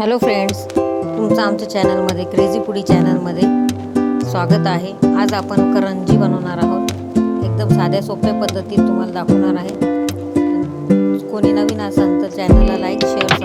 Hello friends तुमचं आमच्या चॅनलमध्ये क्रेझी पुडी चॅनलमध्ये स्वागत आहे. आज आपण करंजी बनवणार आहोत. एकदम साध्या सोप्या पद्धतीत तुम्हाला दाखवणार आहे. कोणी नवीन असाल तर चॅनलला लाईक शेअर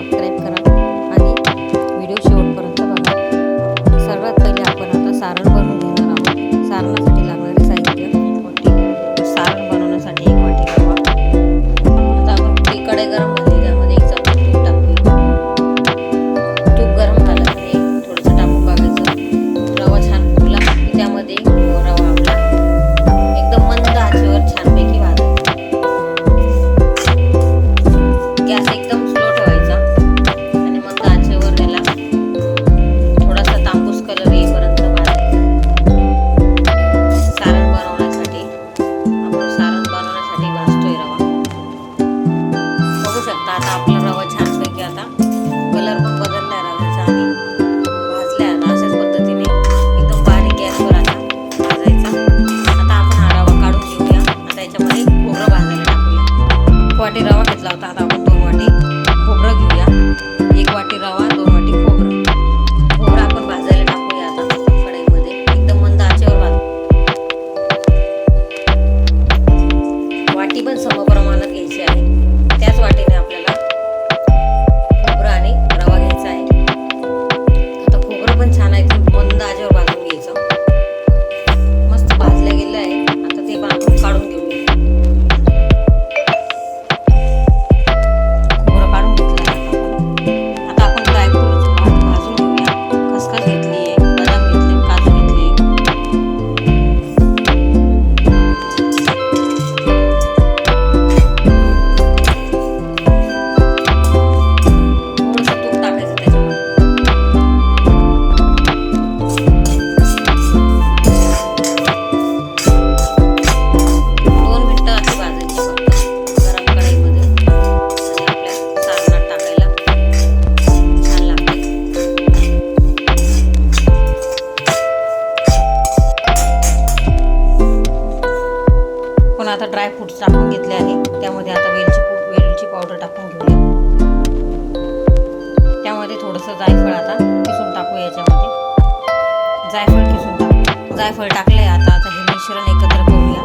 जायफळ टाकले आता. आता हे मिश्रण एकत्र करूया.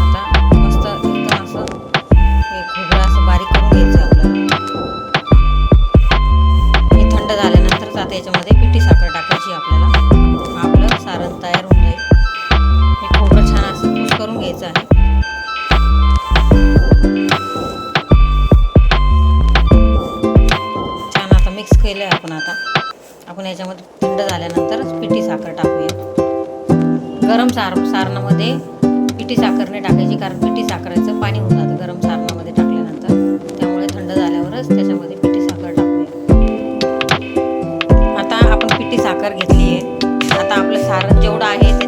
आता मस्त असं असं बारीक करून घ्यायचं थंड झाल्यानंतरच आता याच्यामध्ये पिठी साखर टाकायची आपल्याला. आपलं तयार होऊन जाईल. हे छान असं करून घ्यायचं आहे. छान आता मिक्स केलं आहे आपण आता. आपण याच्यामध्ये थंड झाल्यानंतरच पिठी साखर टाकूया. गरम सार सारणामध्ये पिठी साखर नाही टाकायची कारण पिठी साखरेचं पाणी होऊन जातं गरम सारणामध्ये टाकल्यानंतर. त्यामुळे थंड झाल्यावरच त्याच्यामध्ये पिठी साखर टाकूया. आता आपण पिठी साखर घेतली आहे आता आपलं सारण जेवढं आहे ते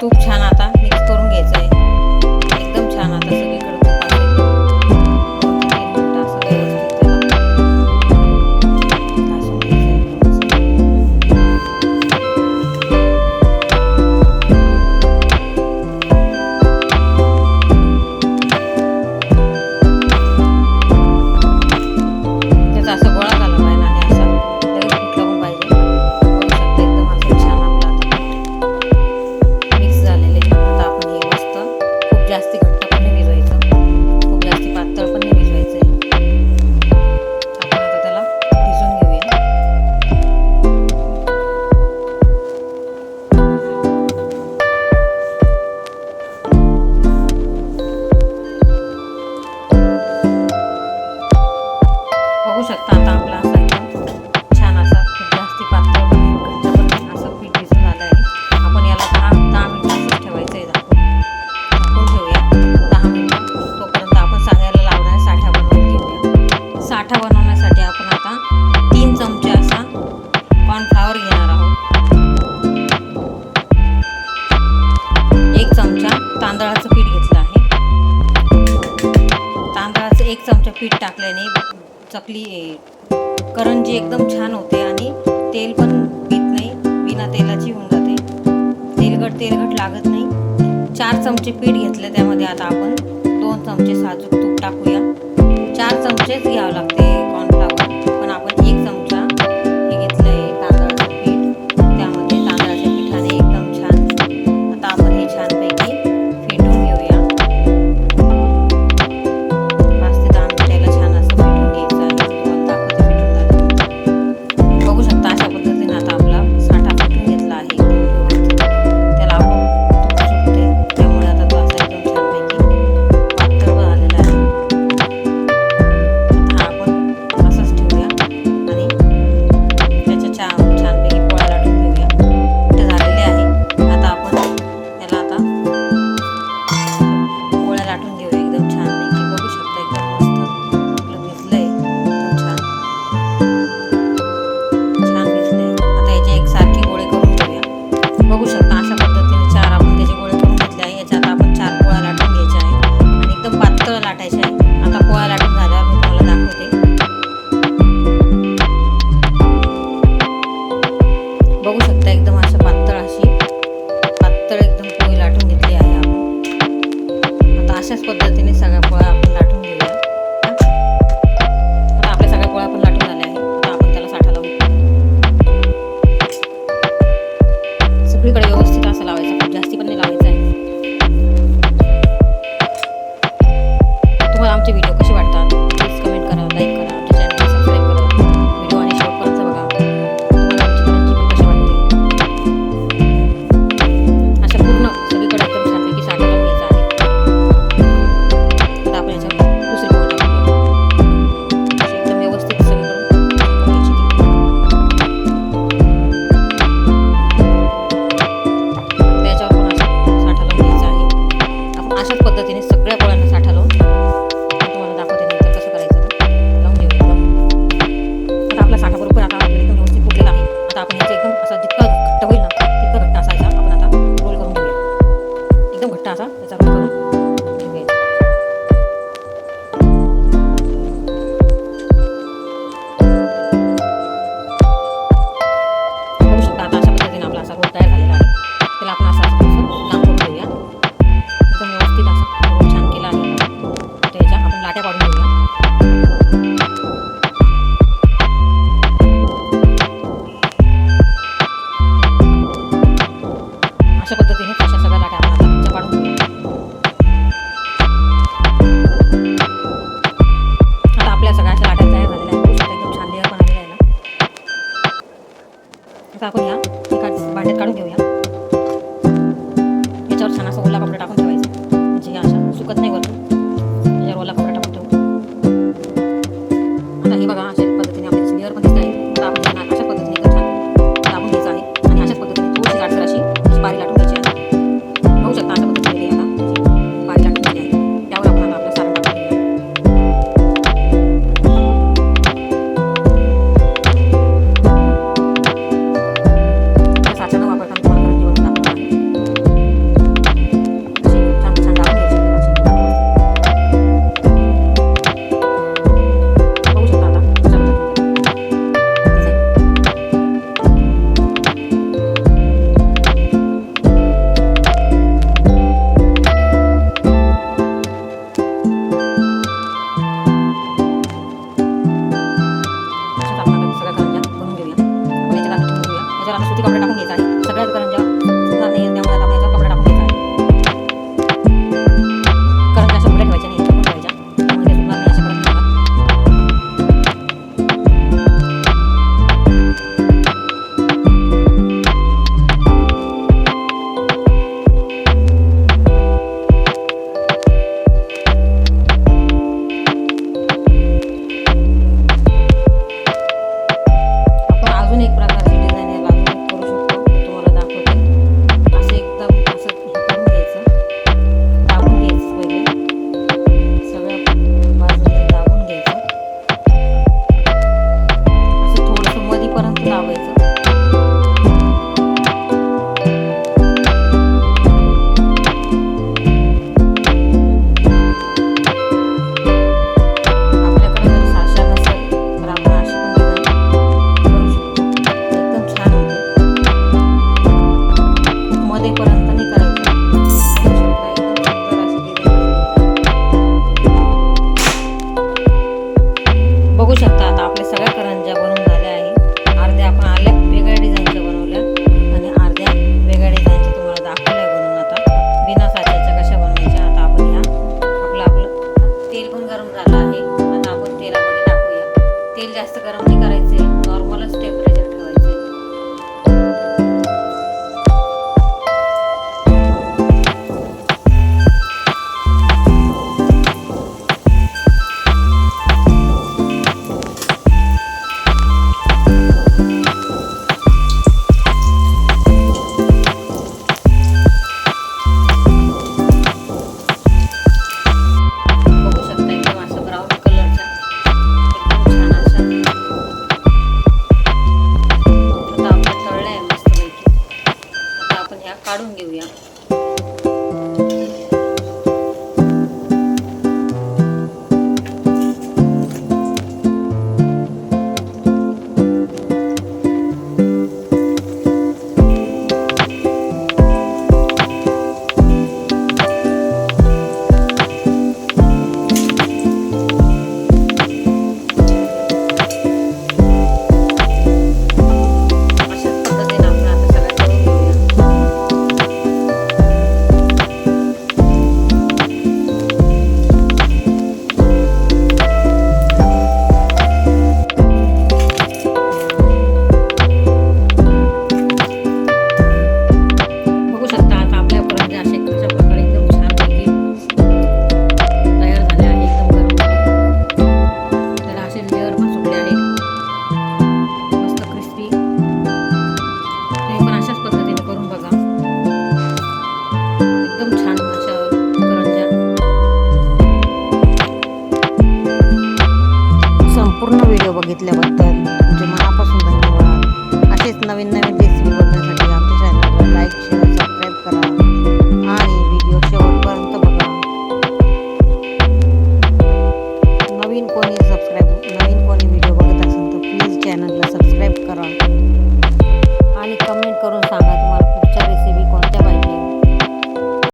खूप छान आता एक चमचा पीठ टाकल्याने चकली करंजी एकदम छान होते आणि तेल पण पीत नाही. बिना तेलाची होऊन जाते. तेलगट तेलगट लागत नाही. चार चमचे पीठ घेतलं त्यामध्ये आता आपण. दोन चमचे साजूक तूप टाकूया. चार चमचेच घ्यावं लागते. পাঠাইছে আতা পোয়ার तेल जास्त गरम नाही करायचे. नॉर्मलच टेम्परेचर बघितल्याबद्दल तुमचे मनापासून धन्यवाद. असेच नवीन नवीन